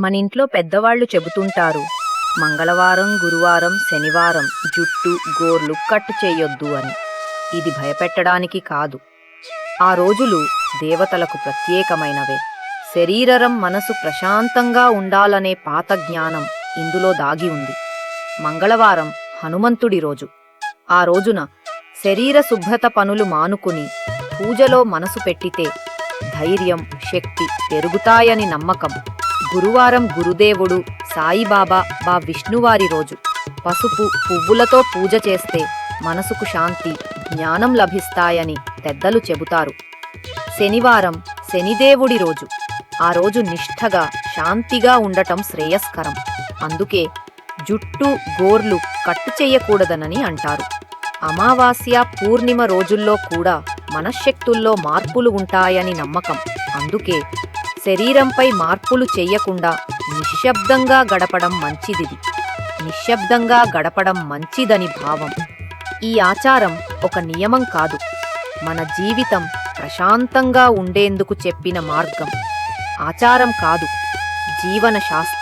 మన ఇంట్లో పెద్దవాళ్ళు చెబుతుంటారు మంగళవారం గురువారం శనివారం జుట్టు గోర్లు కట్ చేయొద్దు అని. ఇది భయపెట్టడానికి కాదు. ఆ రోజులు దేవతలకు ప్రత్యేకమైనవే. శరీరరం మనసు ప్రశాంతంగా ఉండాలనే పాత జ్ఞానం ఇందులో దాగి ఉంది. మంగళవారం హనుమంతుడి రోజు. ఆ రోజున శరీర శుభ్రత పనులు మానుకుని పూజలో మనసు పెట్టితే ధైర్యం శక్తి పెరుగుతాయని నమ్మకం. గురువారం గురుదేవుడు సాయిబాబా బా విష్ణువారి రోజు. పసుపు పువ్వులతో పూజ చేస్తే మనసుకు శాంతి జ్ఞానం లభిస్తాయని పెద్దలు చెబుతారు. శనివారం శనిదేవుడి రోజు. ఆ రోజు నిష్ఠగా శాంతిగా ఉండటం శ్రేయస్కరం. అందుకే జుట్టు గోర్లు కట్టు చేయకూడదనని అంటారు. అమావాస్య పూర్ణిమ రోజుల్లో కూడా మనశ్శక్తుల్లో మార్పులు ఉంటాయని నమ్మకం. అందుకే శరీరంపై మార్పులు చేయకుండా నిశ్శబ్దంగా గడపడం మంచిదిది. నిశ్శబ్దంగా గడపడం మంచిదని భావం. ఈ ఆచారం ఒక నియమం కాదు. మన జీవితం ప్రశాంతంగా ఉండేందుకు చెప్పిన మార్గం. ఆచారం కాదు జీవన శాస్త్రం